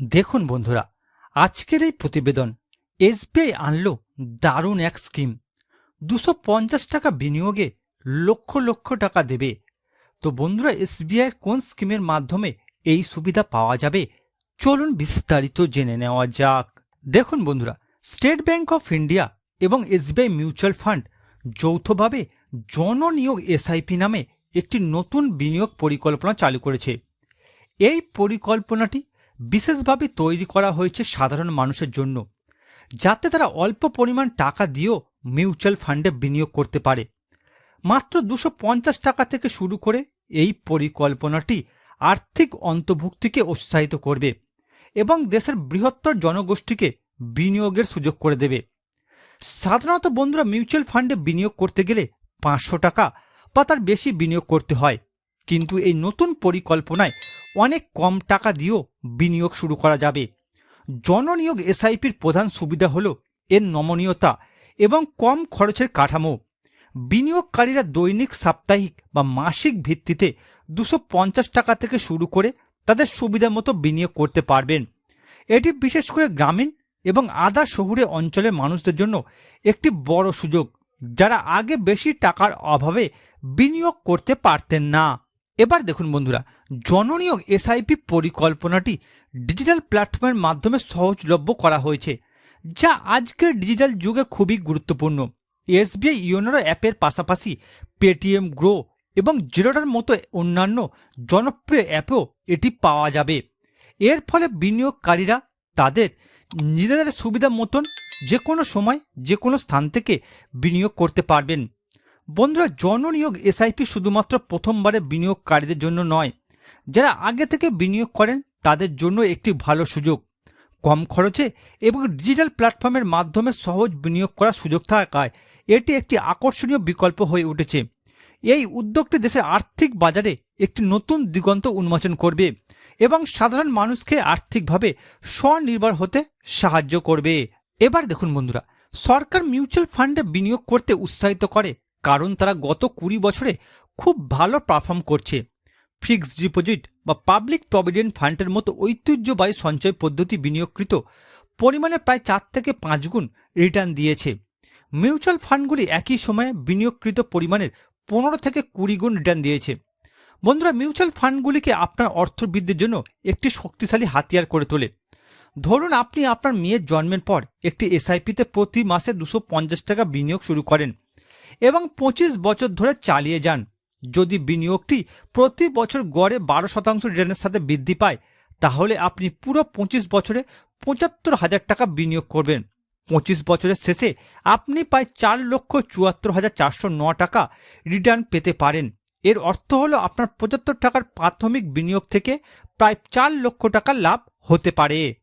দেখুন বন্ধুরা, আজকের এই প্রতিবেদন এসবিআই আনল দারুণ এক স্কিম। দুশো পঞ্চাশ টাকা বিনিয়োগে লক্ষ লক্ষ টাকা দেবে। তো বন্ধুরা, এসবিআইয়ের কোন স্কিমের মাধ্যমে এই সুবিধা পাওয়া যাবে? চলুন বিস্তারিত জেনে নেওয়া যাক। দেখুন বন্ধুরা, স্টেট ব্যাংক অফ ইন্ডিয়া এবং এসবিআই মিউচুয়াল ফান্ড যৌথভাবে জননিয়োগ এসআইপি নামে একটি নতুন বিনিয়োগ পরিকল্পনা চালু করেছে। এই পরিকল্পনাটি বিশেষভাবে তৈরি করা হয়েছে সাধারণ মানুষের জন্য, যাতে তারা অল্প পরিমাণ টাকা দিয়েও মিউচুয়াল ফান্ডে বিনিয়োগ করতে পারে। মাত্র দুশো পঞ্চাশ টাকা থেকে শুরু করে এই পরিকল্পনাটি আর্থিক অন্তর্ভুক্তিকে উৎসাহিত করবে এবং দেশের বৃহত্তর জনগোষ্ঠীকে বিনিয়োগের সুযোগ করে দেবে। সাধারণত বন্ধুরা মিউচুয়াল ফান্ডে বিনিয়োগ করতে গেলে পাঁচশো টাকা বা তার বেশি বিনিয়োগ করতে হয়। কিন্তু এই নতুন পরিকল্পনায় অনেক কম টাকা দিয়েও বিনিয়োগ শুরু করা যাবে। জননিয়োগ এসআইপির প্রধান সুবিধা হল এর নমনীয়তা এবং কম খরচের কাঠামো। বিনিয়োগকারীরা দৈনিক, সাপ্তাহিক বা মাসিক ভিত্তিতে দুশো টাকা থেকে শুরু করে তাদের সুবিধা মতো বিনিয়োগ করতে পারবেন। এটি বিশেষ করে গ্রামীণ এবং আধা শহুরে অঞ্চলের মানুষদের জন্য একটি বড় সুযোগ, যারা আগে বেশি টাকার অভাবে বিনিয়োগ করতে পারতেন না। এবার দেখুন বন্ধুরা জননিয়োগ এসআইপি পরিকল্পনাটি ডিজিটাল প্ল্যাটফর্মের মাধ্যমে সহজলভ্য করা হয়েছে, যা আজকের ডিজিটাল যুগে খুবই গুরুত্বপূর্ণ। এসবিআই ইউনোরো অ্যাপের পাশাপাশি পেটিএম গ্রো এবং জিরোডার মতো অন্যান্য জনপ্রিয় অ্যাপেও এটি পাওয়া যাবে। এর ফলে বিনিয়োগকারীরা তাদের নিজেদের সুবিধা মতন যে কোনো সময় যে কোনো স্থান থেকে বিনিয়োগ করতে পারবেন। বন্ধুরা, জননিয়োগ এসআইপি শুধুমাত্র প্রথমবারে বিনিয়োগকারীদের জন্য নয় যারা আগে থেকে বিনিয়োগ করেন, তাদের জন্য একটি ভালো সুযোগ। কম খরচে এবং ডিজিটাল প্ল্যাটফর্মের মাধ্যমে সহজ বিনিয়োগ করার সুযোগ থাকায় এটি একটি আকর্ষণীয় বিকল্প হয়ে উঠেছে। এই উদ্যোগটি দেশের আর্থিক বাজারে একটি নতুন দিগন্ত উন্মোচন করবে এবং সাধারণ মানুষকে আর্থিকভাবে স্বনির্ভর হতে সাহায্য করবে। এবার দেখুন বন্ধুরা, সরকার মিউচুয়াল ফান্ডে বিনিয়োগ করতে উৎসাহিত করে, কারণ তারা গত কুড়ি বছরে খুব ভালো পারফর্ম করছে। ফিক্সড ডিপোজিট বা পাবলিক প্রভিডেন্ট ফান্ডের মতো ঐতিহ্যবাহী সঞ্চয় পদ্ধতি বিনিয়োগকৃত পরিমাণে প্রায় চার থেকে পাঁচ গুণ রিটার্ন দিয়েছে। মিউচুয়াল ফান্ডগুলি একই সময়ে বিনিয়োগকৃত পরিমাণের পনেরো থেকে কুড়ি গুণ রিটার্ন দিয়েছে। বন্ধুরা, মিউচুয়াল ফান্ডগুলিকে আপনার অর্থবৃদ্ধির জন্য একটি শক্তিশালী হাতিয়ার করে তোলে। ধরুন, আপনি আপনার মেয়ের জন্মের পর একটি এসআইপিতে প্রতি মাসে দুশো টাকা বিনিয়োগ শুরু করেন এবং পঁচিশ বছর ধরে চালিয়ে যান। যদি বিনিয়োগটি প্রতি বছর গড়ে বারো শতাংশ রিটার্নের সাথে বৃদ্ধি পায়, তাহলে আপনি পুরো পঁচিশ বছরে পঁচাত্তর হাজার টাকা বিনিয়োগ করবেন। পঁচিশ বছরের শেষে আপনি প্রায় চার লক্ষ চুয়াত্তর হাজার চারশো ন টাকা রিটার্ন পেতে পারেন। এর অর্থ হলো আপনার পঁচাত্তর টাকার প্রাথমিক বিনিয়োগ থেকে প্রায় চার লক্ষ টাকা লাভ হতে পারে।